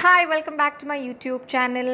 Hi welcome back to my YouTube channel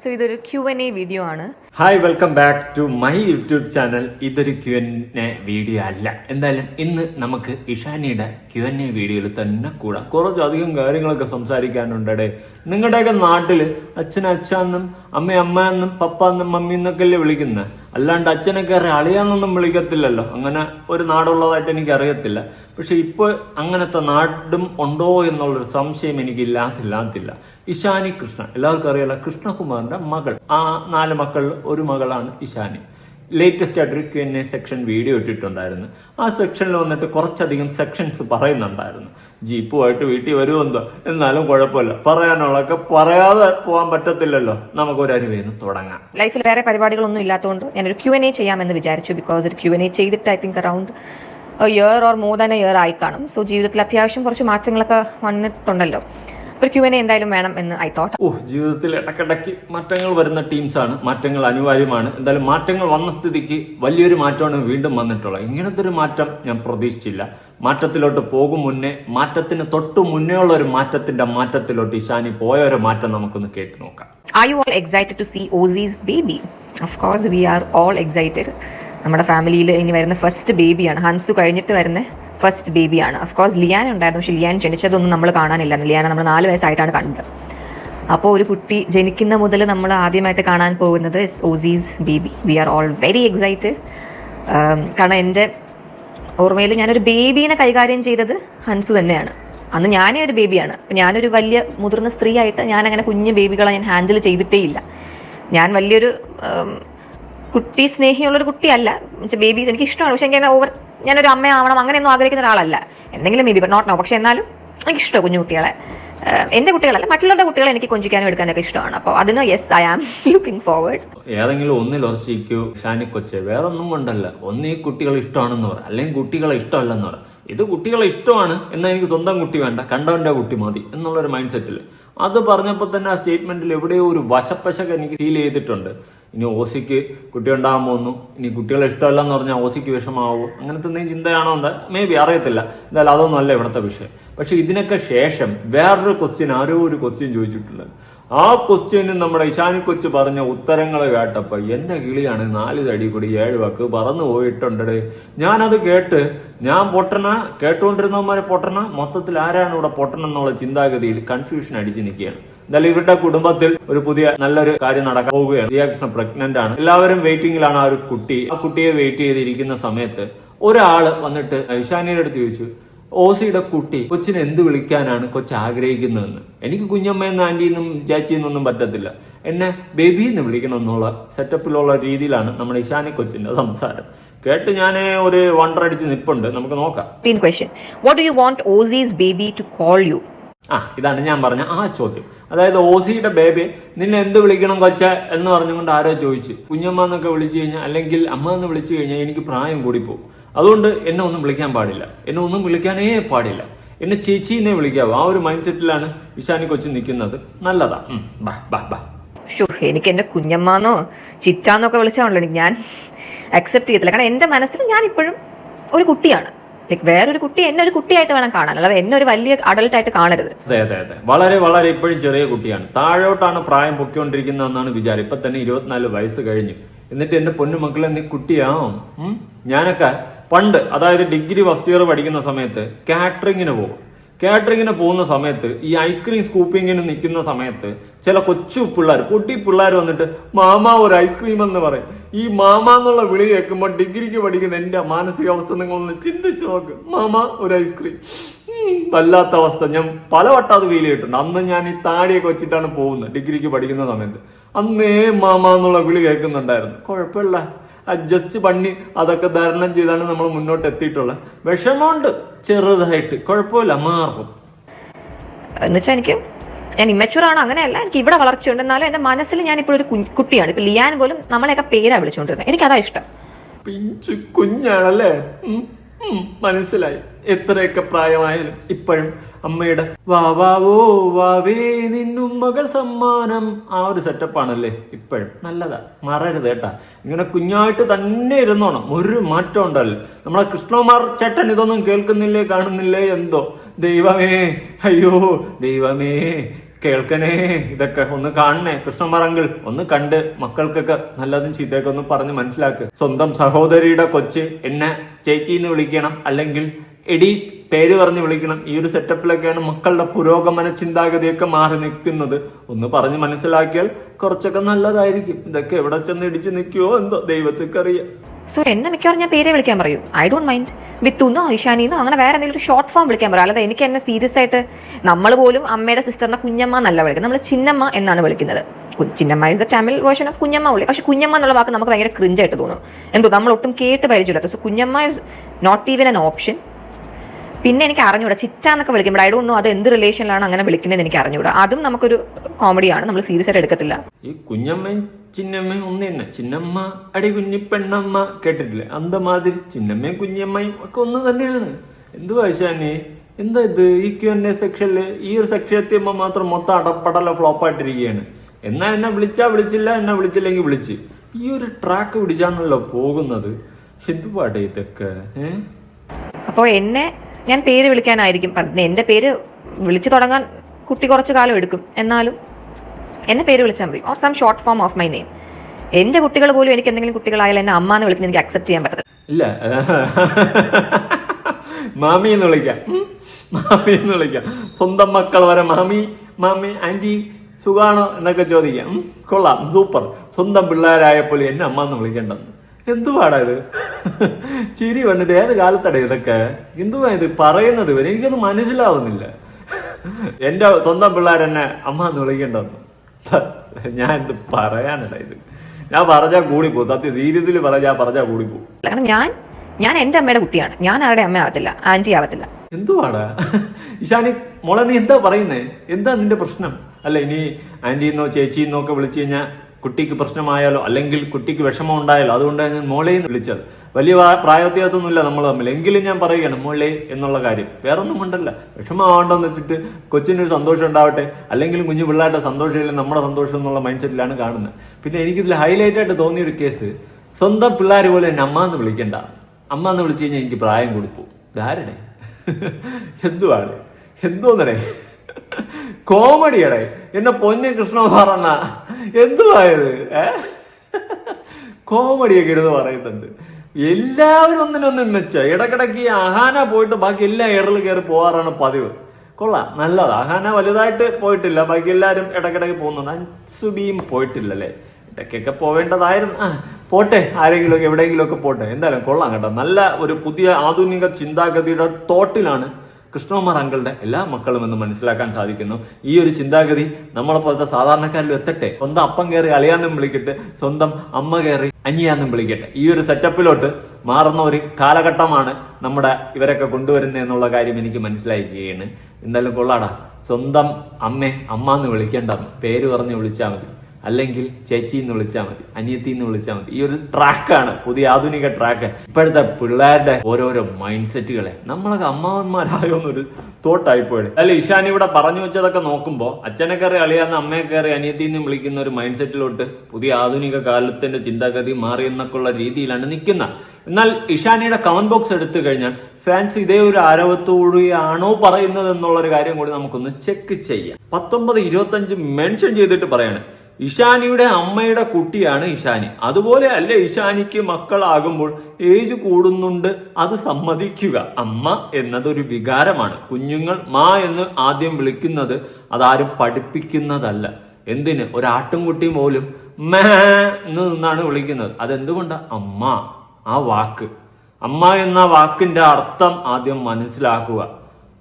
so ഇതൊരു Q N A video ആണ്. Hi welcome back to my YouTube channel ഇതൊരു Q N A video അല്ല. എന്തായാലും ഇന്ന് നമുക്ക് ഇഷാനിയുടെ Q N A വീഡിയോയിൽ തന്നെ കൂടാം. കുറച്ചധികം കാര്യങ്ങളൊക്കെ സംസാരിക്കാനുണ്ടേ നിങ്ങളുടെയൊക്കെ നാട്ടിൽ അച്ഛൻ അച്ഛന്നും അമ്മ അമ്മ എന്നും പപ്പ എന്നും മമ്മി എന്നൊക്കെ അല്ലേ വിളിക്കുന്നത് അല്ലാണ്ട് അച്ഛനെ കയറി അളിയാന്നൊന്നും വിളിക്കത്തില്ലല്ലോ. അങ്ങനെ ഒരു നാടുള്ളതായിട്ട് എനിക്ക് അറിയത്തില്ല പക്ഷെ ഇപ്പോൾ അങ്ങനത്തെ നാടും ഉണ്ടോ എന്നുള്ളൊരു സംശയം എനിക്ക് ഇല്ലാത്തില്ലാത്തില്ല ഇഷാനി കൃഷ്ണ എല്ലാവർക്കും അറിയാലോ കൃഷ്ണകുമാറിന്റെ മകൾ. ആ നാല് മക്കൾ ഒരു മകളാണ് ഇശാനി. ലേറ്റസ്റ്റ് ആയിട്ടൊരു Q and A section video ഇട്ടിട്ടുണ്ടായിരുന്നു. ആ സെക്ഷനിൽ വന്നിട്ട് കുറച്ചധികം സെക്ഷൻസ് പറയുന്നുണ്ടായിരുന്നു. ജീപ്പുമായിട്ട് വീട്ടിൽ വരുമെന്തോ എന്നാലും കുഴപ്പമില്ല. പറയാനുള്ളതൊക്കെ പറയാതെ പോകാൻ പറ്റത്തില്ലല്ലോ. നമുക്ക് ഒരു അരുവേന്ന് തുടങ്ങാം. ലൈഫിൽ വേറെ പരിപാടികളൊന്നും ഇല്ലാത്തതുകൊണ്ട് ഞാനൊരു ക്യു എൻ എ ചെയ്യാമെന്ന് വിചാരിച്ചു. ബിക്കോസ് ഒരു ക്യു എൻ എ ചെയ്തിട്ട് I think around year or more than a year ആയി കാണും. സോ ജീവിതത്തിൽ അത്യാവശ്യം കുറച്ച് മാറ്റങ്ങളൊക്കെ വന്നിട്ടുണ്ടല്ലോ. ഒരു ക്യൂ എൻ എന്തായാലും വേണം എന്ന് ഐ തോട്ട് ഓ ജീവിതത്തിൽ ഇടക്കിടയ്ക്ക് മാറ്റങ്ങൾ വരുന്ന ടീംസ് ആണ്. മാറ്റങ്ങൾ അനിവാര്യമാണ്. എന്തായാലും മാറ്റങ്ങൾ വന്ന സ്ഥിതിക്ക് വലിയൊരു മാറ്റമാണ് വീണ്ടും വന്നിട്ടുള്ളത്. ഇങ്ങനത്തെ ഒരു മാറ്റം ഞാൻ പ്രതീക്ഷിച്ചില്ല. മാറ്റത്തിലോട്ട് പോകും മുന്നേ മാറ്റത്തിന് തൊട്ടു മുന്നേ ഉള്ള ഒരു മാറ്റത്തിന്റെ മാറ്റത്തിലോട്ട് ഇഷാനി പോയ ഒരു മാറ്റം നമുക്കൊന്ന് കേട്ട് നോക്കാം. Are you all excited to see Aussies baby of course we are all excited നമ്മുടെ ഫാമിലിയിൽ ഇനി വരുന്ന ഫസ്റ്റ് ബേബിയാണ് ഹൻസു കഴിഞ്ഞിട്ട് വരുന്ന. ഫസ്റ്റ് ബേബിയാണ് ഓഫ് കോഴ്സ് ലിയാൻ ഉണ്ടായിരുന്നു. പക്ഷെ ലിയാൻ ജനിച്ചതൊന്നും നമ്മൾ കാണാനില്ല. ലിയാനെ നമ്മൾ നാല് വയസ്സായിട്ടാണ് കണ്ടത്. അപ്പോൾ ഒരു കുട്ടി ജനിക്കുന്ന മുതൽ നമ്മൾ ആദ്യമായിട്ട് കാണാൻ പോകുന്നത് is Ozzy's baby we are all very excited കാരണം എന്റെ ഓർമ്മയിൽ ഞാനൊരു ബേബീനെ കൈകാര്യം ചെയ്തത് ഹൻസു തന്നെയാണ്. അന്ന് ഞാനേ ഒരു ബേബിയാണ് ഞാനൊരു വലിയ മുതിർന്ന സ്ത്രീ ആയിട്ട് ഞാൻ അങ്ങനെ കുഞ്ഞു ബേബികളെ ഞാൻ ഹാൻഡിൽ ചെയ്തിട്ടേ ഇല്ല ഞാൻ വലിയൊരു കുട്ടി സ്നേഹിയുള്ളൊരു കുട്ടിയല്ല. ബേബീസ് എനിക്ക് ഇഷ്ടമാണ് പക്ഷെ എനിക്ക് ഓവർ ഞാനൊരു അമ്മയാവണം അങ്ങനെയൊന്നും ആഗ്രഹിക്കുന്ന ഒരാളല്ല. എന്തെങ്കിലും മേ ബി നോട്ട് നോ പക്ഷെ എന്നാലും എനിക്കിഷ്ടമാണ് കുഞ്ഞുകുട്ടികളെ. എന്റെ കുട്ടികളല്ല മറ്റുള്ളവരുടെ കുട്ടികളെ എനിക്ക് കൊഞ്ചിക്കാനും എടുക്കാനൊക്കെ ഇഷ്ടമാണ്. അപ്പോൾ അതിന് yes I am looking forward ഏതെങ്കിലും ഒന്നിൽ ഉറച്ചിരിക്കൂ ഷാനി കൊച്ചെ. വേറെ ഒന്നും കൊണ്ടല്ല. ഒന്ന് ഈ കുട്ടികളെ ഇഷ്ടമാണെന്ന് പറ. അല്ലെങ്കിൽ കുട്ടികളെ ഇഷ്ടമല്ലെന്ന് പറ. ഇത് കുട്ടികളെ ഇഷ്ടമാണ് എന്നാൽ എനിക്ക് സ്വന്തം കുട്ടി വേണ്ട. കണ്ടവന്റെ കുട്ടി മതി എന്നുള്ളൊരു മൈൻഡ് സെറ്റിൽ അത് പറഞ്ഞപ്പോൾ തന്നെ ആ സ്റ്റേറ്റ്മെന്റിൽ എവിടെയോ ഒരു വശപ്പശക എനിക്ക് ഫീൽ ചെയ്തിട്ടുണ്ട്. ഇനി ഓസിക്ക് കുട്ടി ഉണ്ടാകാൻ പോകുന്നു. ഇനി കുട്ടികളെ ഇഷ്ടമല്ല എന്ന് പറഞ്ഞാൽ ഓസിക്ക് വിഷമാവും. അങ്ങനത്തെ എന്തെങ്കിലും ചിന്തയാണോ എന്താ? മേ ബി അറിയത്തില്ല. എന്തായാലും അതൊന്നും അല്ല ഇവിടുത്തെ വിഷയം. പക്ഷെ ഇതിനൊക്കെ ശേഷം വേറൊരു ക്വസ്റ്റ്യൻ ആരോ ഒരു ക്വസ്റ്റ്യൻ ചോദിച്ചിട്ടുണ്ട്. ആ ക്വസ്റ്റ്യന് നമ്മുടെ ഇഷാനി കൊച്ചു പറഞ്ഞ ഉത്തരങ്ങൾ കേട്ടപ്പോൾ എന്റെ കിളിയാണ് നാല് തടി കൂടി ഏഴ് വാക്ക് പറന്നു പോയിട്ടുണ്ടേ ഞാനത് കേട്ട് ഞാൻ പൊട്ടണ കേട്ടുകൊണ്ടിരുന്നവന്മാരെ പൊട്ടണ മൊത്തത്തിൽ ആരാണ് ഇവിടെ പൊട്ടണം എന്നുള്ള ചിന്താഗതിയിൽ കൺഫ്യൂഷൻ അടിച്ചു നിൽക്കുകയാണ്. എന്തായാലും ഇവരുടെ കുടുംബത്തിൽ ഒരു പുതിയ നല്ലൊരു കാര്യം നടക്കാൻ പോവുകയാണ്. ദിയാകൃഷ്ണൻ പ്രഗ്നന്റ് ആണ്. എല്ലാവരും വെയിറ്റിംഗിലാണ് ആ ഒരു കുട്ടി. ആ കുട്ടിയെ വെയിറ്റ് ചെയ്തിരിക്കുന്ന സമയത്ത് ഒരാൾ വന്നിട്ട് ഇഷാനിയുടെ അടുത്ത് ചോദിച്ചു ഓസിയുടെ കുട്ടി കൊച്ചിനെ എന്ത് വിളിക്കാനാണ് കൊച്ചു ആഗ്രഹിക്കുന്നതെന്ന്? എനിക്ക് കുഞ്ഞമ്മയെന്ന് ആന്റിന്നും ചാച്ചിന്നൊന്നും പറ്റത്തില്ല. എന്നെ ബേബി എന്ന് വിളിക്കണം എന്നുള്ള സെറ്റപ്പിലുള്ള രീതിയിലാണ് നമ്മുടെ ഇഷാനി കൊച്ചിന്റെ സംസാരം. കേട്ട് ഞാൻ ഒരു വണ്ടർ അടിച്ച് നിപ്പുണ്ട്. നമുക്ക് നോക്കാം. Question what do you want Ozzy's baby to call you ആ ഇതാണ് ഞാൻ പറഞ്ഞ ആ ചോദ്യം. അതായത് ഓസിയുടെ ബേബി നിന്നെ എന്ത് വിളിക്കണം കൊച്ച? എന്ന് പറഞ്ഞുകൊണ്ട് ആരോ ചോദിച്ചു. കുഞ്ഞമ്മ എന്നൊക്കെ വിളിച്ചു കഴിഞ്ഞാൽ അല്ലെങ്കിൽ അമ്മ എന്ന് വിളിച്ചു കഴിഞ്ഞാൽ എനിക്ക് പ്രായം കൂടിപ്പോകും അതുകൊണ്ട് എന്നെ ഒന്നും വിളിക്കാൻ പാടില്ല. എന്നെ ഒന്നും വിളിക്കാനേ പാടില്ല. എന്നെ ചേച്ചീനെ വിളിക്കാവൂ. ആ ഒരു മൈൻഡ് സെറ്റിലാണ് വിശാനി കൊച്ചു നിൽക്കുന്നത്. നല്ലതാ. ബാ ബാ ബാ. എനിക്ക് എന്റെ കുഞ്ഞമ്മാന്നോ ചിറ്റാന്നൊക്കെ വിളിച്ചാണല്ലോ എനിക്ക് ഞാൻ അക്സെപ്റ്റ് ചെയ്യത്തില്ല. കാരണം എന്റെ മനസ്സിൽ ഞാൻ ഇപ്പോഴും ഒരു കുട്ടിയാണ്. ലൈക്ക് വേറൊരു കുട്ടി എന്നെ ഒരു കുട്ടിയായിട്ട് വേണം കാണാൻ. അല്ലാതെ എന്നെ ഒരു വലിയ അഡൾട്ട് ആയിട്ട് കാണരുത്. അതെ അതെ അതെ. വളരെ വളരെ ഇപ്പോഴും ചെറിയ കുട്ടിയാണ്. താഴോട്ടാണ് പ്രായം പൊക്കിക്കൊണ്ടിരിക്കുന്നതെന്നാണ് വിചാരം. ഇപ്പൊ തന്നെ ഇരുപത്തിനാല് വയസ്സ് കഴിഞ്ഞു. എന്നിട്ട് എന്റെ പൊന്നു മക്കളെ നീ കുട്ടിയാവും? ഞാനൊക്കെ പണ്ട് അതായത് ഡിഗ്രി ഫസ്റ്റ് ഇയർ പഠിക്കുന്ന സമയത്ത് കാറ്ററിങ്ങിന് പോകും. കാറ്ററിങ്ങിന് പോകുന്ന സമയത്ത് ഈ ഐസ്ക്രീം സ്കൂപ്പിങ്ങിന് നിൽക്കുന്ന സമയത്ത് ചില കൊച്ചു പിള്ളേർ കുട്ടി പിള്ളേർ വന്നിട്ട് മാമ ഒരു ഐസ്ക്രീം എന്ന് പറയും. ഈ മാമ എന്നുള്ള വിളി കേൾക്കുമ്പോൾ ഡിഗ്രിക്ക് പഠിക്കുന്ന എന്റെ മാനസികാവസ്ഥ നിങ്ങളൊന്ന് ചിന്തിച്ചു നോക്ക്. മാമ ഒരു ഐസ്ക്രീം വല്ലാത്ത അവസ്ഥ. ഞാൻ പലവട്ടം അത് ഫീൽ ചെയ്തിട്ടുണ്ട്. അന്ന് ഞാൻ ഈ താടിയൊക്കെ വെച്ചിട്ടാണ് പോകുന്നത് ഡിഗ്രിക്ക് പഠിക്കുന്ന സമയത്ത്. അന്നേ മാമ എന്നുള്ള വിളി കേൾക്കുന്നുണ്ടായിരുന്നു. കുഴപ്പമില്ല. അഡ്ജസ്റ്റ് പണി അതൊക്കെ ധാരണം ചെയ്താണ് നമ്മൾ മുന്നോട്ട് എത്തിയിട്ടുള്ളത്. വിഷമമുണ്ട് ചെറുതായിട്ട്. കുഴപ്പമില്ല മാറും. എന്നുവെച്ചാൽ എനിക്ക് ഞാൻ ഇമ്മച്ചുവർ ആണ് അങ്ങനെയല്ല. എനിക്ക് ഇവിടെ വളർച്ചയുണ്ട്. എന്നാലും എന്റെ മനസ്സിൽ ഞാൻ ഇപ്പോൾ ഒരു കുട്ടിയാണ്. ഇപ്പൊ ലിയാൻ പോലും നമ്മളെയൊക്കെ പേരാ വിളിച്ചുകൊണ്ടിരുന്നത് എനിക്കതാ ഇഷ്ടം. പിഞ്ചു കുഞ്ഞാണല്ലേ? മനസ്സിലായി. എത്രയൊക്കെ പ്രായമായാലും ഇപ്പോഴും അമ്മയുടെ വാവാവോ വാവേ നിന്നും മകൾ സമ്മാനം. ആ ഒരു സെറ്റപ്പാണല്ലേ ഇപ്പോഴും. നല്ലതാ. മറരുത് കേട്ടാ. ഇങ്ങനെ കുഞ്ഞായിട്ട് തന്നെ ഇരുന്നോണം. ഒരു മാറ്റം ഉണ്ടല്ലോ. നമ്മളെ കൃഷ്ണകുമാർ ചേട്ടൻ ഇതൊന്നും കേൾക്കുന്നില്ലേ കാണുന്നില്ലേ എന്തോ? ദൈവമേ അയ്യോ ദൈവമേ കേൾക്കണേ. ഇതൊക്കെ ഒന്ന് കാണണേ. കൃഷ്ണമറങ്കിൾ ഒന്ന് കണ്ട് മക്കൾക്കൊക്കെ നല്ലതും ചീത്തയൊക്കെ ഒന്ന് പറഞ്ഞ് മനസ്സിലാക്ക്. സ്വന്തം സഹോദരിയുടെ കൊച്ച് എന്നെ ചേച്ചി എന്ന് വിളിക്കണം. അല്ലെങ്കിൽ എടി പേര് പറഞ്ഞ് വിളിക്കണം. ഈ ഒരു സെറ്റപ്പിലൊക്കെയാണ് മക്കളുടെ പുരോഗമന ചിന്താഗതിയൊക്കെ മാറി നിൽക്കുന്നത്. ഒന്ന് പറഞ്ഞ് മനസ്സിലാക്കിയാൽ കുറച്ചൊക്കെ നല്ലതായിരിക്കും. ഇതൊക്കെ എവിടെ ചെന്ന് ഇടിച്ച് നിൽക്കുവോ? എന്തോ ദൈവത്തിക്കറിയാം. സോ എന്നെ മിക്കവാറും ഞാൻ പേരെ വിളിക്കാൻ പറയൂ. ഐ ഡോണ്ട് മൈൻഡ് വിത്തുന്നോ ഐഷാനിന്നോ അങ്ങനെ വേറെ എന്തെങ്കിലും ഒരു ഷോർട്ട് ഫോം വിളിക്കാൻ പറയും. അല്ലാതെ എനിക്ക് എന്നെ സീരിയസ് ആയിട്ട് നമ്മൾ പോലും അമ്മയുടെ സിസ്റ്ററിനെ കുഞ്ഞമ്മ എന്നല്ല വിളിക്കുന്നത്. നമ്മൾ ചിന്നമ്മ എന്നാണ് വിളിക്കുന്നത്. Chinnamma is the Tamil version of Kunjamma വിളി പക്ഷെ കുഞ്ഞമ്മ എന്നുള്ള വാക്ക് നമുക്ക് ഭയങ്കര ക്രിഞ്ചായിട്ട് തോന്നും. എന്തോ നമ്മൾ ഒട്ടും കേട്ട് പരിചയമില്ലാത്ത. So Kunjamma is not even an option പിന്നെ എനിക്ക് അറിഞ്ഞൂടാ. ചിറ്റ എന്നൊക്കെ വിളിക്കുമ്പോൾ ഐ ഡോണ്ട് നോ അത് എന്ത് റിലേഷനിലാണ് അങ്ങനെ വിളിക്കുന്നത് എനിക്ക് അറിഞ്ഞൂടാ. അതും നമുക്കൊരു കോമഡിയാണ്. നമ്മൾ സീരിയസ് ആയിട്ട് എടുക്കത്തില്ല. ഈ കുഞ്ഞമ്മയും ചിന്നമ്മയും ഒന്ന് തന്നെ. ചിന്നമ്മ അടി കുഞ്ഞി പെണ്ണമ്മ കേട്ടിട്ടില്ലേ? അന്തമാതിരി ചിന്നമ്മയും കുഞ്ഞമ്മയും ഒക്കെ ഒന്ന് തന്നെയാണ്. എന്ത് വയസ്സാനി എന്താ ഇത്? ഈ ക്യു എൻ എ സെക്ഷനിൽ ഈ ഒരു സെക്ഷൻ എത്തിയപ്പോ മാത്രം മൊത്തം അടപ്പടല ഫ്ലോപ്പ് ആയിട്ടിരിക്കുകയാണ്. എന്നാ എന്നെ വിളിച്ചാ വിളിച്ചില്ല എന്നെ വിളിച്ചില്ലെങ്കിൽ വിളിച്ച്. ഈ ഒരു ട്രാക്ക് പിടിച്ചാണല്ലോ പോകുന്നത്. എന്തുപാടെ ഇതൊക്കെ? ഏഹ് അപ്പോൾ എന്നെ ഞാൻ പേര് വിളിക്കാനായിരിക്കും എന്റെ പേര് വിളിച്ചു തുടങ്ങാൻ കുട്ടി കുറച്ച് കാലം എടുക്കും. എന്നാലും എന്നെ പേര് വിളിച്ചാൽ മതി. Or some short form of my name എന്റെ കുട്ടികൾ പോലും എനിക്ക് എന്തെങ്കിലും കുട്ടികളായാലും എന്നെ അമ്മ എന്ന് വിളിക്കുന്നത് എനിക്ക് അക്സെപ്റ്റ് ചെയ്യാൻ പറ്റത്തില്ല. ഇല്ല. മാമി എന്ന് വിളിക്കാം. മാമി എന്ന് വിളിക്കാം. സ്വന്തം മക്കൾ വരെ മാമി മാമി ആന്റി സുഖാണോ എന്നൊക്കെ ചോദിക്കാം. കൊള്ളാം. സൂപ്പർ. സ്വന്തം പിള്ളേരായപ്പോൾ എന്നെ അമ്മ എന്ന് വിളിക്കേണ്ടെന്ന് എന്തുവാടാ ഇത്? ചിരി വന്നിട്ട് ഏത് കാലത്തട ഇതൊക്കെ? എന്തുവാ ഇത് പറയുന്നത് വരെ എനിക്കത് മനസ്സിലാവുന്നില്ല. എന്റെ സ്വന്തം പിള്ളേരെന്നെ അമ്മ എന്ന് വിളിക്കേണ്ടെന്ന്. ഞാൻ എന്ത് പറയാനട ഇത്. ഞാൻ പറഞ്ഞാൽ കൂടിപ്പോ സത്യം സീരിയസിൽ പറഞ്ഞാൽ പറഞ്ഞാൽ കൂടിപ്പോ കാരണം ഞാൻ ഞാൻ എന്റെ അമ്മയുടെ കുട്ടിയാണ്. ഞാൻ ആരുടെ അമ്മ ആവത്തില്ല. ആന്റി ആവത്തില്ല. എന്തുവാടാ? ഇഷാനി മോളെ നീ എന്താ പറയുന്നേ? എന്താ നിന്റെ പ്രശ്നം? അല്ല ഇനി ആന്റിന്നോ ചേച്ചിന്നോ ഒക്കെ വിളിച്ചു കഴിഞ്ഞാൽ കുട്ടിക്ക് പ്രശ്നമായാലോ അല്ലെങ്കിൽ കുട്ടിക്ക് വിഷമം ഉണ്ടായാലോ അതുകൊണ്ടാണ് ഞാൻ മോളെ വിളിച്ചത്. വലിയ പ്രാ- പ്രായവ്യത്യാസമൊന്നുമില്ല നമ്മൾ തമ്മിൽ. എങ്കിലും ഞാൻ പറയുകയാണ് മോളെ എന്നുള്ള കാര്യം. വേറെ ഒന്നും കൊണ്ടല്ല വിഷമമാവണ്ടെന്ന് വെച്ചിട്ട് കൊച്ചിനൊരു സന്തോഷം ഉണ്ടാവട്ടെ അല്ലെങ്കിൽ കുഞ്ഞു പിള്ളേരുടെ സന്തോഷമില്ല നമ്മുടെ സന്തോഷം എന്നുള്ള മൈൻഡ് സെറ്റിലാണ് കാണുന്നത്. പിന്നെ എനിക്കിതിൽ ഹൈലൈറ്റ് ആയിട്ട് തോന്നിയ ഒരു കേസ് സ്വന്തം പിള്ളേർ പോലെ എന്നെ അമ്മ എന്ന് വിളിക്കണ്ട. അമ്മ എന്ന് വിളിച്ചു കഴിഞ്ഞാൽ എനിക്ക് പ്രായം കൊടുത്തു ധാരണേ എന്തുവാണ്? എന്തോന്നടേ കോമഡിയടേ എന്നെ പൊന്നു പറഞ്ഞ. എന്തുവായത്? കോമഡിയൊക്കെ ഇരുന്ന് പറയുന്നുണ്ട്. എല്ലാവരും ഒന്നിനൊന്നും മെച്ച. ഇടക്കിടക്ക് ഈ അഹാന പോയിട്ട് ബാക്കി എല്ലാ എയറിൽ കയറി പോവാറാണ് പതിവ്. കൊള്ളാം. നല്ലത്. അഹാന വലുതായിട്ട് പോയിട്ടില്ല. ബാക്കി എല്ലാവരും ഇടക്കിടക്ക് പോകുന്നുണ്ട്. അൻസുബിയും പോയിട്ടില്ലല്ലേ? ഇടയ്ക്കൊക്കെ പോവേണ്ടതായിരുന്നു. ആ പോട്ടെ. ആരെങ്കിലും ഒക്കെ എവിടെയെങ്കിലും ഒക്കെ പോട്ടെ. എന്തായാലും കൊള്ളാം കേട്ടോ. നല്ല ഒരു പുതിയ ആധുനിക ചിന്താഗതിയുടെ തോട്ടിലാണ് കൃഷ്ണകുമാർ അങ്കിളുടെ എല്ലാ മക്കളും എന്ന് മനസ്സിലാക്കാൻ സാധിക്കുന്നു. ഈ ഒരു ചിന്താഗതി നമ്മളെ പോലത്തെ സാധാരണക്കാരിലും എത്തട്ടെ. സ്വന്തം അപ്പം കയറി അളിയാന്നും വിളിക്കട്ടെ. സ്വന്തം അമ്മ കയറി അനിയാന്നും വിളിക്കട്ടെ. ഈ ഒരു സെറ്റപ്പിലോട്ട് മാറുന്ന ഒരു കാലഘട്ടമാണ് നമ്മുടെ ഇവരൊക്കെ കൊണ്ടുവരുന്നത് എന്നുള്ള കാര്യം എനിക്ക് മനസ്സിലാക്കുകയാണ് എന്തായാലും കൊള്ളാടാ. സ്വന്തം അമ്മേ അമ്മ എന്ന് വിളിക്കേണ്ട പേര് പറഞ്ഞ് വിളിച്ചാൽ മതി. അല്ലെങ്കിൽ ചേച്ചി എന്ന് വിളിച്ചാൽ മതി അനിയത്തി എന്ന് വിളിച്ചാൽ മതി. ഈ ഒരു ട്രാക്കാണ് പുതിയ ആധുനിക ട്രാക്ക്. ഇപ്പോഴത്തെ പിള്ളേരുടെ ഓരോരോ മൈൻഡ് സെറ്റുകളെ നമ്മളൊക്കെ അമ്മാവന്മാരായോ എന്നൊരു തോട്ടായി പോയത് അല്ല ഇഷാൻ ഇവിടെ പറഞ്ഞു വെച്ചതൊക്കെ നോക്കുമ്പോൾ അച്ഛനെ കയറി അളിയാന്ന് അമ്മയെ കയറി അനിയത്തി എന്ന് വിളിക്കുന്ന ഒരു മൈൻഡ് സെറ്റിലോട്ട് പുതിയ ആധുനിക കാലത്തിന്റെ ചിന്താഗതി മാറി എന്നൊക്കെയുള്ള രീതിയിലാണ് നിൽക്കുന്നത് എന്നാൽ ഇഷാനിയുടെ കമന്റ് ബോക്സ് എടുത്തു കഴിഞ്ഞാൽ ഫാൻസ് ഇതേ ഒരു ആരവത്തോടെയാണോ പറയുന്നത് എന്നുള്ള ഒരു കാര്യം കൂടി നമുക്കൊന്ന് ചെക്ക് ചെയ്യാം. പത്തൊമ്പത് ഇരുപത്തഞ്ച് മെൻഷൻ ചെയ്തിട്ട് പറയാണ്. ഇഷാനിയുടെ അമ്മയുടെ കുട്ടിയാണ് ഇഷാനി അതുപോലെ അല്ല ഇഷാനിക്ക് മക്കളാകുമ്പോൾ ഏജ് കൂടുന്നുണ്ട് അത് സമ്മതിക്കുക. അമ്മ എന്നതൊരു വികാരമാണ്. കുഞ്ഞുങ്ങൾ മാ എന്ന് ആദ്യം വിളിക്കുന്നത് അതാരും പഠിപ്പിക്കുന്നതല്ല. എന്തിന്? ഒരാട്ടുംകുട്ടി പോലും മേ എന്ന് നിന്നാണ് വിളിക്കുന്നത്. അതെന്തുകൊണ്ട്? അമ്മ ആ വാക്ക്. അമ്മ എന്ന വാക്കിന്റെ അർത്ഥം ആദ്യം മനസ്സിലാക്കുക.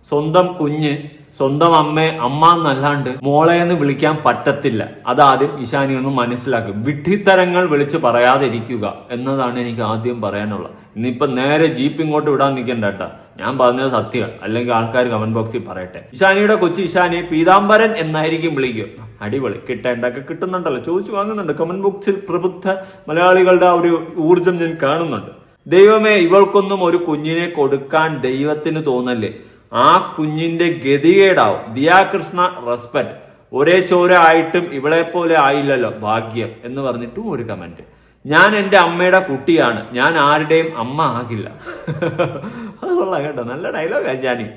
സ്വന്തം കുഞ്ഞ് സ്വന്തം അമ്മ അമ്മ എന്നല്ലാണ്ട് മോളെ എന്ന് വിളിക്കാൻ പറ്റത്തില്ല. അതാദ്യം ഇശാനി ഒന്ന് മനസ്സിലാക്കും. വിഡ്ഢിത്തരങ്ങൾ വിളിച്ച് പറയാതിരിക്കുക എന്നതാണ് എനിക്ക് ആദ്യം പറയാനുള്ളത്. ഇനിയിപ്പൊ നേരെ ജീപ്പ് ഇങ്ങോട്ട് വിടാൻ നിൽക്കണ്ട കേട്ടോ ഞാൻ പറഞ്ഞത് സത്യം. അല്ലെങ്കിൽ ആൾക്കാർ കമന്റ് ബോക്സിൽ പറയട്ടെ. ഇശാനിയുടെ കൊച്ചു ഇശാനിയെ പീതാംബരൻ എന്നായിരിക്കും വിളിക്കും അടിപൊളി. കിട്ടേണ്ടൊക്കെ കിട്ടുന്നുണ്ടല്ലോ. ചോദിച്ചു വാങ്ങുന്നുണ്ട്. കമന്റ് ബോക്സിൽ പ്രബുദ്ധ മലയാളികളുടെ ഒരു ഊർജം ഞാൻ കാണുന്നുണ്ട്. ദൈവമേ ഇവൾക്കൊന്നും ഒരു കുഞ്ഞിനെ കൊടുക്കാൻ ദൈവത്തിന് തോന്നല്ലേ? ആ കുഞ്ഞിന്റെ ഗതികേടാവും. ദിയാകൃഷ്ണ റെസ്പെക്ട്. ഒരേ ചോര ആയിട്ടും ഇവളെ പോലെ ആയില്ലല്ലോ ഭാഗ്യം എന്ന് പറഞ്ഞിട്ടും ഒരു കമന്റ് ഞാൻ എന്റെ അമ്മയുടെ കുട്ടിയാണ്. ഞാൻ ആരുടെയും അമ്മ ആകില്ല. അത് കൊള്ളാം കേട്ടോ. നല്ല ഡയലോഗാ ഷാനി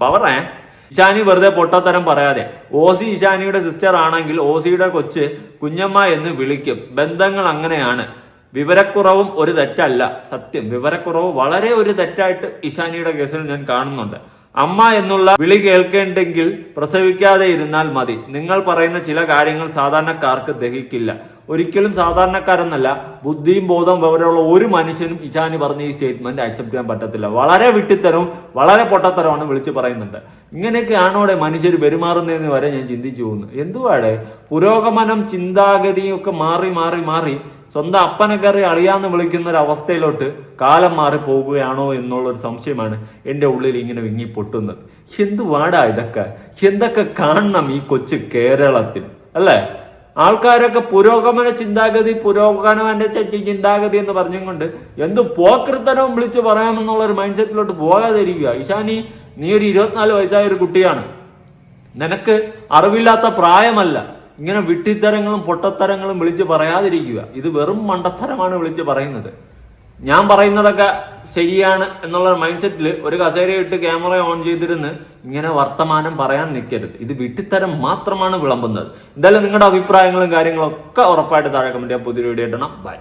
പവറേ ഇഷാനി വെറുതെ പൊട്ടത്തരം പറയാതെ. ഓസി ഇഷാനിയുടെ സിസ്റ്റർ ആണെങ്കിൽ ഓസിയുടെ കൊച്ച് കുഞ്ഞമ്മ എന്ന് വിളിക്കും. ബന്ധങ്ങൾ അങ്ങനെയാണ്. വിവരക്കുറവും ഒരു തെറ്റല്ല. സത്യം. വിവരക്കുറവ് വളരെ ഒരു തെറ്റായിട്ട് ഇഷാനിയുടെ കേസിൽ ഞാൻ കാണുന്നുണ്ട്. അമ്മ എന്നുള്ള വിളി കേൾക്കേണ്ടെങ്കിൽ പ്രസവിക്കാതെ ഇരുന്നാൽ മതി. നിങ്ങൾ പറയുന്ന ചില കാര്യങ്ങൾ സാധാരണക്കാർക്ക് ദഹിക്കില്ല. ഒരിക്കലും സാധാരണക്കാരെന്നല്ല ബുദ്ധിയും ബോധവും വിവരമുള്ള ഒരു മനുഷ്യനും ഇഷാനി പറഞ്ഞ ഈ സ്റ്റേറ്റ്മെന്റ് അക്സെപ്റ്റ് ചെയ്യാൻ പറ്റത്തില്ല. വളരെ വിട്ടിത്തരവും വളരെ പൊട്ടത്തരമാണ് വിളിച്ചു പറയുന്നുണ്ട്. ഇങ്ങനെയൊക്കെയാണോടെ മനുഷ്യർ പെരുമാറുന്നതെന്ന് വരെ ഞാൻ ചിന്തിച്ചു പോകുന്നു. എന്തുവാടെ? പുരോഗമനം ചിന്താഗതിയും ഒക്കെ മാറി മാറി മാറി സ്വന്തം അപ്പനെ കയറി അളിയാന്ന് വിളിക്കുന്ന ഒരു അവസ്ഥയിലോട്ട് കാലം മാറി പോകുകയാണോ എന്നുള്ളൊരു സംശയമാണ് എന്റെ ഉള്ളിൽ ഇങ്ങനെ വിങ്ങി പൊട്ടുന്നത് എന്തുവാടാ ഇതൊക്കെ? എന്തൊക്കെ കാണണം ഈ കൊച്ചു കേരളത്തിൽ? അല്ലേ? ആൾക്കാരൊക്കെ പുരോഗമന ചിന്താഗതി പുരോഗമന ചിന്താഗതി എന്ന് പറഞ്ഞുകൊണ്ട് എന്ത് പോക്കൃത്തനവും വിളിച്ചു പറയാമെന്നുള്ള ഒരു മൈൻഡ് സെറ്റിലോട്ട് പോകാതിരിക്കുക. ഇഷാനി നീ ഒരു ഇരുപത്തിനാല് വയസ്സായ ഒരു കുട്ടിയാണ്. നിനക്ക് അറിവില്ലാത്ത പ്രായമല്ല. ഇങ്ങനെ വിട്ടിത്തരങ്ങളും പൊട്ടത്തരങ്ങളും വിളിച്ച് പറയാതിരിക്കുക. ഇത് വെറും മണ്ടത്തരമാണ് വിളിച്ച് പറയുന്നത്. ഞാൻ പറയുന്നതൊക്കെ ശരിയാണ് എന്നുള്ള മൈൻഡ് സെറ്റിൽ ഒരു കസേര ഇട്ട് ക്യാമറ ഓൺ ചെയ്തിരുന്ന് ഇങ്ങനെ വർത്തമാനം പറയാൻ നിൽക്കരുത് ഇത് വിട്ടിത്തരം മാത്രമാണ് വിളമ്പുന്നത്. എന്തായാലും നിങ്ങളുടെ അഭിപ്രായങ്ങളും കാര്യങ്ങളും ഒക്കെ ഉറപ്പായിട്ട് താഴെ കമന്റ് ചെയ്യാം. പുതിയ വീഡിയോ ഇടണം ബൈ